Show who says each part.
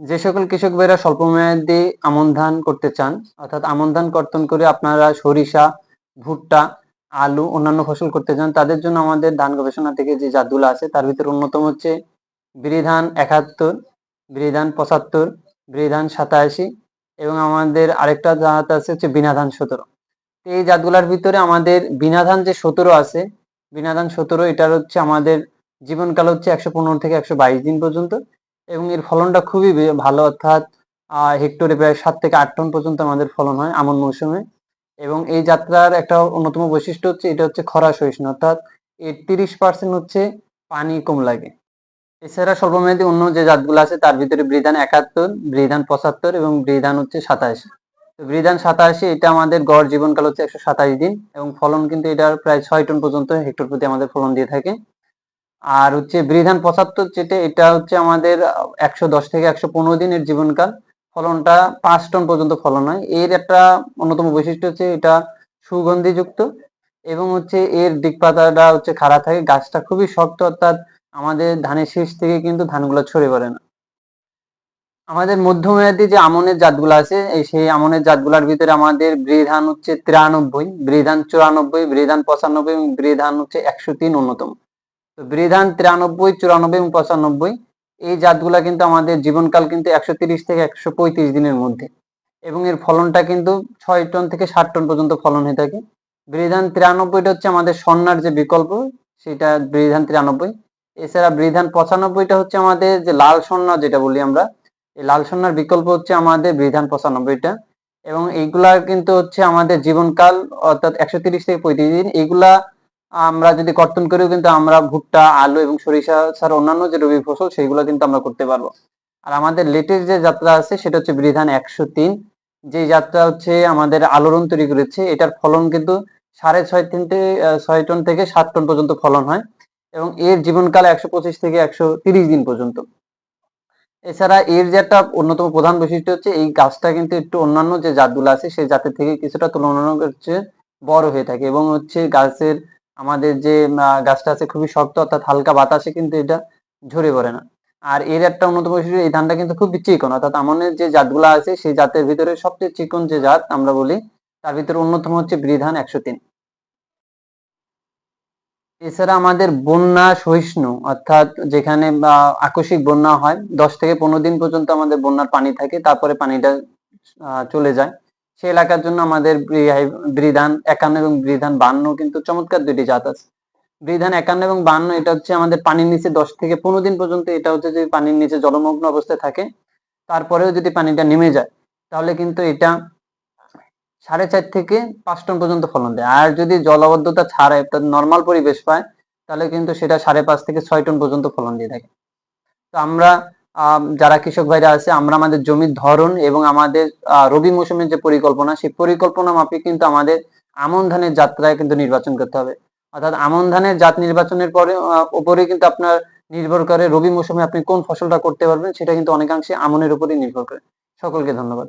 Speaker 1: যে সকল কৃষক ভাইরা স্বল্প মেয়াদী আমন ধান করতে চান, অর্থাৎ আমন ধান কর্তন করে আপনারা সরিষা, ভুট্টা, আলু, অন্যান্য ফসল করতে চান, তাদের জন্য আমাদের ধান গবেষণা থেকে যে জাতগুলো আছে, তার ভিতরে অন্যতম হচ্ছে বিরিধান একাত্তর, বিরিধান পঁচাত্তর, বিরিধান সাতাশি এবং আমাদের আরেকটা জাত আছে হচ্ছে বিনাধান সতেরো। এই জাতগুলার ভিতরে আমাদের বিনাধান যে সতেরো আছে, বিনাধান সতেরো এটার হচ্ছে আমাদের জীবনকাল হচ্ছে একশো পনেরো থেকে একশো বাইশ দিন পর্যন্ত। এবং এর ফলনটা খুবই ভালো, অর্থাৎ হেক্টরে প্রায় সাত থেকে আট টন পর্যন্ত আমাদের ফলন হয় আমন মৌসুমে। এবং এই যাত্রার একটা অন্যতম বৈশিষ্ট্য হচ্ছে, এটা হচ্ছে খরা সহিষ্ণু, অর্থাৎ এর তিরিশ পার্সেন্ট হচ্ছে পানি কম লাগে। এছাড়া স্বল্পমেয়াদী অন্য যে জাতগুলো আছে, তার ভিতরে বৃধান একাত্তর, বৃধান পঁচাত্তর এবং বৃধান হচ্ছে সাতাশি। তো বৃধান সাতাশি এটা আমাদের গড় জীবনকাল হচ্ছে একশো সাতাশ দিন এবং ফলন কিন্তু এটার প্রায় ছয় টন পর্যন্ত হেক্টর প্রতি আমাদের ফলন দিয়ে থাকে। আর হচ্ছে বৃধান পঁচাত্তর যেটা, এটা হচ্ছে আমাদের একশো দশ থেকে একশো পনেরো দিনের জীবনকাল। ফলনটা পাঁচ টন পর্যন্ত ফলন হয়। এর একটা অন্যতম বৈশিষ্ট্য হচ্ছে এটা সুগন্ধিযুক্ত এবং হচ্ছে এর দিক পাতাটা হচ্ছে খাড়া থাকে, গাছটা খুবই শক্ত, অর্থাৎ আমাদের ধানের শীষ থেকে কিন্তু ধানগুলো ছড়ে পড়ে না। আমাদের মধ্যমেয়াদী যে আমনের জাতগুলো আছে, এই সেই আমনের জাতগুলোর ভিতরে আমাদের বৃধান হচ্ছে তিরানব্বই বৃধান চুরানব্বই বৃধান পঁচানব্বই এবং বৃধান হচ্ছে একশো তিন অন্যতম। বৃধান তিরানব্বই, চুরানব্বই এবং পঁচানব্বই, এই জাতগুলা কিন্তু আমাদের জীবনকাল কিন্তু একশো তিরিশ থেকে একশো পঁয়ত্রিশ দিনের মধ্যে। এবং এর ফলনটা কিন্তু ছয় টন থেকে ষাট টন পর্যন্ত ফলন হয়ে থাকে। বৃধান তিরানব্বইটা হচ্ছে আমাদের সন্ন্যার যে বিকল্প, সেটা বৃধান তিরানব্বই। এছাড়া বৃধান পঁচানব্বইটা হচ্ছে আমাদের যে লাল সন্না যেটা বলি আমরা, এই লাল সন্ন্যার বিকল্প হচ্ছে আমাদের বৃধান পঁচানব্বইটা। এবং এইগুলা কিন্তু হচ্ছে আমাদের জীবনকাল, অর্থাৎ একশো তিরিশ থেকে পঁয়ত্রিশ দিন, এইগুলা আমরা যদি কর্তন করেও কিন্তু আমরা ভুট্টা, আলু এবং সরিষা ছাড়া অন্যান্য যে রবি ফসল, সেগুলো কিন্তু আমরা করতে পারব। আর আমাদের লেটেস্ট যে যাত্রা আছে, সেটা হচ্ছে বৃধান একশো তিন। যে যাত্রা হচ্ছে আমাদের আলোড়ন তৈরি করেছে, এটার ফলন কিন্তু সাড়ে ছয় তিন ছয় টন থেকে সাত টন পর্যন্ত ফলন হয় এবং এর জীবনকাল একশো পঁচিশ থেকে একশো তিরিশ দিন পর্যন্ত। এছাড়া এর যে একটা অন্যতম প্রধান বৈশিষ্ট্য হচ্ছে, এই গাছটা কিন্তু একটু অন্যান্য যে জাতগুলো আছে, সেই জাতের থেকে কিছুটা তুলনামূলক হচ্ছে বড় হয়ে থাকে এবং হচ্ছে গাছের আমাদের যে গাছটা আছে খুবই শক্ত, অর্থাৎ হালকা বাতাসে কিন্তু এটা ঝরে পড়ে না। আর এর একটা অন্যতম বৈশিষ্ট্য, এই ধানটা কিন্তু খুবই চিকন, অর্থাৎ আমনের যে জাতগুলো আছে, সেই জাতের ভিতরে সবচেয়ে চিকন যে জাত, আমরা বলি, তার ভিতরে অন্যতম হচ্ছে বৃধান একশো তিন এছাড়া আমাদের বন্যা সহিষ্ণু, অর্থাৎ যেখানে আকস্মিক বন্যা হয়, দশ থেকে পনেরো দিন পর্যন্ত আমাদের বন্যার পানি থাকে, তারপরে পানিটা চলে যায়। সেই এলাকার জন্য আমাদের বৃ- বৃধান একান্ন এবং বৃধান বান্ন কিন্তু চমৎকার দুইটি জাত আছে। বৃধান একান্ন এবং বান্ন এটা হচ্ছে আমাদের পানির নিচে দশ থেকে পনেরো দিন পর্যন্ত এটা হচ্ছে যে পানির নিচে জলমগ্ন অবস্থায় থাকে তারপরেও যদি পানিটা নেমে যায় তাহলে কিন্তু এটা সাড়ে চার থেকে পাঁচ টন পর্যন্ত ফলন দেয়। আর যদি জলাবদ্ধতা ছাড়াই অর্থাৎ নর্মাল পরিবেশ পায় তাহলে কিন্তু সেটা সাড়ে পাঁচ থেকে ছয় টন পর্যন্ত ফলন দিয়ে থাকে। তো আমরা আম, যারা কৃষক ভাইরা আছে, আমরা আমাদের জমির ধরন এবং আমাদের রবি মৌসুমের যে পরিকল্পনা, সেই পরিকল্পনা মাপে কিন্তু আমাদের আমন ধানের যাত্রায় কিন্তু নির্বাচন করতে হবে। অর্থাৎ আমন ধানের জাত নির্বাচনের পরে উপরে কিন্তু আপনার নির্ভর করে রবি মৌসুমে আপনি কোন ফসলটা করতে পারবেন, সেটা কিন্তু অনেকাংশে আমনের উপরে নির্ভর করে। সকলকে ধন্যবাদ।